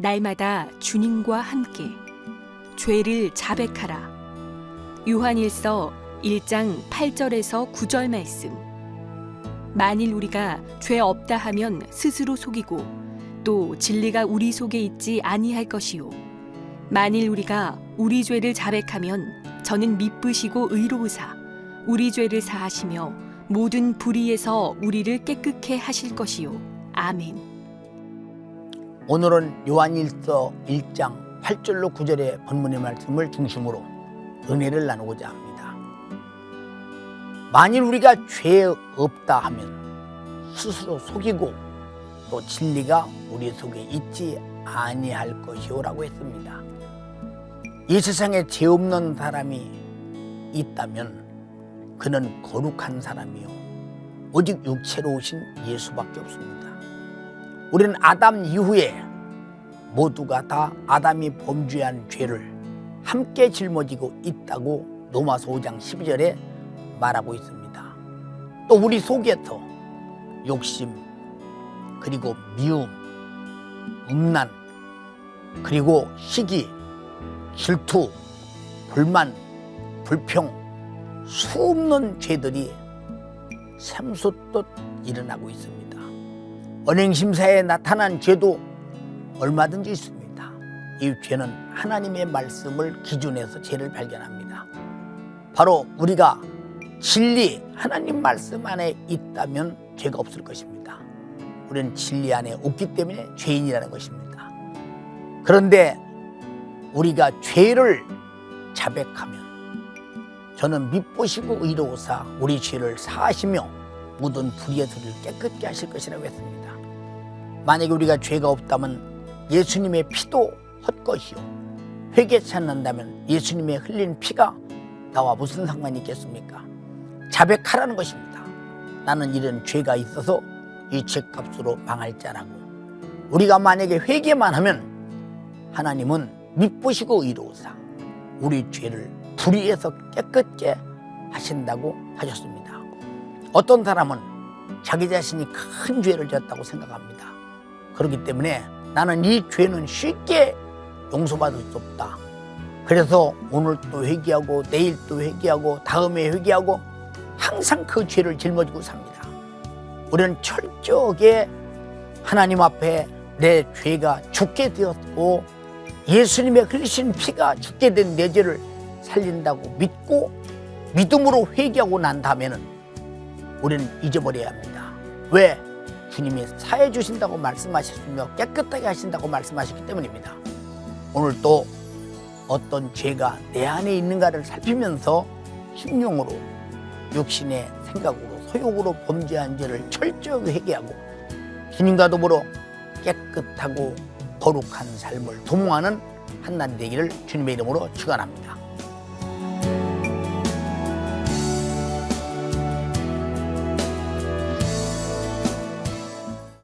날마다 주님과 함께 죄를 자백하라. 요한일서 1장 8절에서 9절 말씀. 만일 우리가 죄 없다 하면 스스로 속이고 또 진리가 우리 속에 있지 아니할 것이요. 만일 우리가 우리 죄를 자백하면 저는 미쁘시고 의로우사 우리 죄를 사하시며 모든 불의에서 우리를 깨끗게 하실 것이요. 아멘. 오늘은 요한일서 1장 8절로 9절의 본문의 말씀을 중심으로 은혜를 나누고자 합니다. 만일 우리가 죄 없다 하면 스스로 속이고 또 진리가 우리 속에 있지 아니할 것이오라고 했습니다. 이 세상에 죄 없는 사람이 있다면 그는 거룩한 사람이요 오직 육체로 오신 예수밖에 없습니다. 우리는 아담 이후에 모두가 다 아담이 범죄한 죄를 함께 짊어지고 있다고 로마서 5장 12절에 말하고 있습니다. 또 우리 속에서 욕심, 그리고 미움, 음란, 그리고 시기, 질투, 불만, 불평, 수없는 죄들이 샘솟듯 일어나고 있습니다. 언행심사에 나타난 죄도 얼마든지 있습니다. 이 죄는 하나님의 말씀을 기준해서 죄를 발견합니다. 바로 우리가 진리, 하나님 말씀 안에 있다면 죄가 없을 것입니다. 우리는 진리 안에 없기 때문에 죄인이라는 것입니다. 그런데 우리가 죄를 자백하면 저는 미쁘시고 의로우사 우리 죄를 사하시며 모든 불의의 소리를 깨끗게 하실 것이라고 했습니다. 만약에 우리가 죄가 없다면 예수님의 피도 헛것이요 회개치 않는다면 예수님의 흘린 피가 나와 무슨 상관이 있겠습니까? 자백하라는 것입니다. 나는 이런 죄가 있어서 이 죄값으로 망할 자라고 우리가 만약에 회개만 하면 하나님은 미쁘시고 의로우사 우리 죄를 불의에서 깨끗게 하신다고 하셨습니다. 어떤 사람은 자기 자신이 큰 죄를 졌다고 생각합니다. 그렇기 때문에 나는 이 죄는 쉽게 용서받을 수 없다. 그래서 오늘 또 회개하고 내일 또 회개하고 다음에 회개하고 항상 그 죄를 짊어지고 삽니다. 우리는 철저하게 하나님 앞에 내 죄가 죽게 되었고 예수님의 흘리신 피가 죽게 된 내 죄를 살린다고 믿고 믿음으로 회개하고 난 다음에는 우리는 잊어버려야 합니다. 왜? 주님이 사해 주신다고 말씀하셨으며 깨끗하게 하신다고 말씀하셨기 때문입니다. 오늘 또 어떤 죄가 내 안에 있는가를 살피면서 심령으로 육신의 생각으로 소욕으로 범죄한 죄를 철저하게 회개하고 주님과 더불어 깨끗하고 거룩한 삶을 도모하는 한날 되기를 주님의 이름으로 축원합니다.